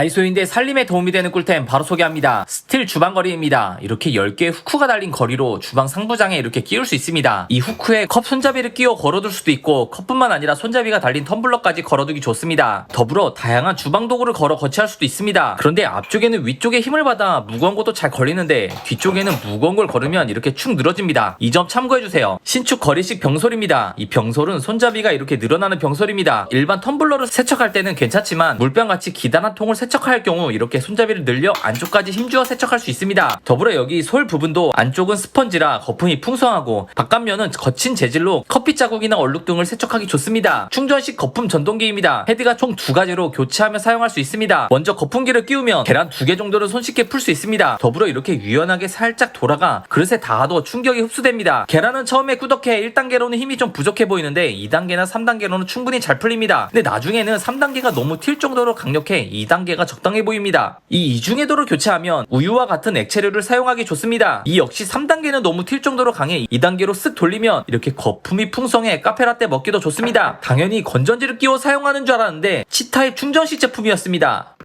다이소인데 살림에 도움이 되는 꿀템 바로 소개합니다. 스틸 주방거리입니다. 이렇게 10개의 후크가 달린 거리로 주방 상부장에 이렇게 끼울 수 있습니다. 이 후크에 컵 손잡이를 끼워 걸어둘 수도 있고 컵뿐만 아니라 손잡이가 달린 텀블러까지 걸어두기 좋습니다. 더불어 다양한 주방 도구를 걸어 거치할 수도 있습니다. 그런데 앞쪽에는 위쪽에 힘을 받아 무거운 것도 잘 걸리는데 뒤쪽에는 무거운 걸 걸으면 이렇게 축 늘어집니다. 이 점 참고해주세요. 신축 거리식 병솔입니다. 이 병솔은 손잡이가 이렇게 늘어나는 병솔입니다. 일반 텀블러를 세척할 때는 괜찮지만 물병같이 기단한 통을 세척 할 경우 이렇게 손잡이를 늘려 안쪽까지 힘주어 세척할 수 있습니다. 더불어 여기 솔 부분도 안쪽은 스펀지라 거품이 풍성하고 바깥면은 거친 재질로 커피 자국이나 얼룩 등을 세척하기 좋습니다. 충전식 거품 전동기입니다. 헤드가 총 두 가지로 교체하며 사용할 수 있습니다. 먼저 거품기를 끼우면 계란 두 개 정도를 손쉽게 풀 수 있습니다. 더불어 이렇게 유연하게 살짝 돌아가 그릇에 닿아도 충격이 흡수됩니다. 계란은 처음에 꾸덕해 1단계로는 힘이 좀 부족해 보이는데 2단계나 3단계로는 충분히 잘 풀립니다. 근데 나중에는 3단계가 너무 튈 정도로 강력해 2단계가 적당해 보입니다. 이 이중해도를 교체하면 우유와 같은 액체류를 사용하기 좋습니다. 이 역시 3단계는 너무 튈 정도로 강해 2단계로 쓱 돌리면 이렇게 거품이 풍성해 카페라떼 먹기도 좋습니다. 당연히 건전지를 끼워 사용하는 줄 알았는데 C타입 충전식 제품이었습니다.